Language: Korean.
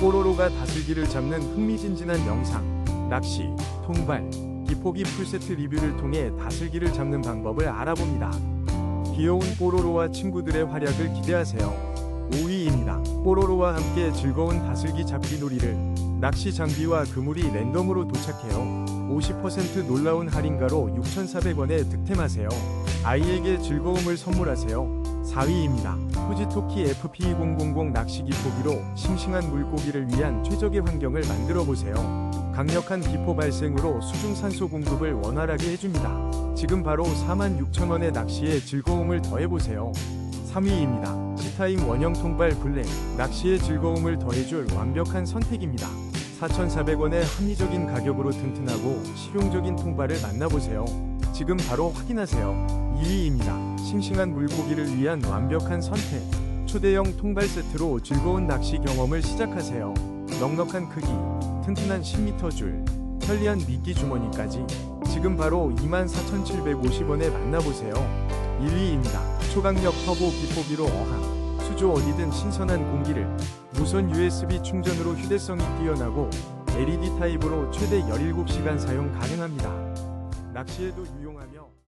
뽀로로가 다슬기를 잡는 흥미진진한 영상, 낚시, 통발, 기포기 풀세트 리뷰를 통해 다슬기를 잡는 방법을 알아봅니다. 귀여운 뽀로로와 친구들의 활약을 기대하세요. 5위입니다. 뽀로로와 함께 즐거운 다슬기 잡기 놀이를 낚시 장비와 그물이 랜덤으로 도착해요. 50% 놀라운 할인가로 6,400원에 득템하세요. 아이에게 즐거움을 선물하세요. 4위입니다. 후지토키 FP2000 낚시 기 포기로 싱싱한 물고기를 위한 최적의 환경을 만들어 보세요. 강력한 기포 발생으로 수중 산소 공급을 원활하게 해줍니다. 지금 바로 46,000원의 낚시에 즐거움을 더해보세요. 3위입니다. 시타임 원형 통발 블랙 낚시의 즐거움을 더해줄 완벽한 선택입니다. 4,400원의 합리적인 가격으로 튼튼하고 실용적인 통발을 만나보세요. 지금 바로 확인하세요. 2위입니다. 싱싱한 물고기를 위한 완벽한 선택. 초대형 통발 세트로 즐거운 낚시 경험을 시작하세요. 넉넉한 크기, 튼튼한 10m 줄, 편리한 미끼 주머니까지 지금 바로 24,750원에 만나보세요. 1위입니다. 초강력 터보 기포기로 어항. 수조 어디든 신선한 공기를 무선 USB 충전으로 휴대성이 뛰어나고 LED 타입으로 최대 17시간 사용 가능합니다. 낚시에도 유용하며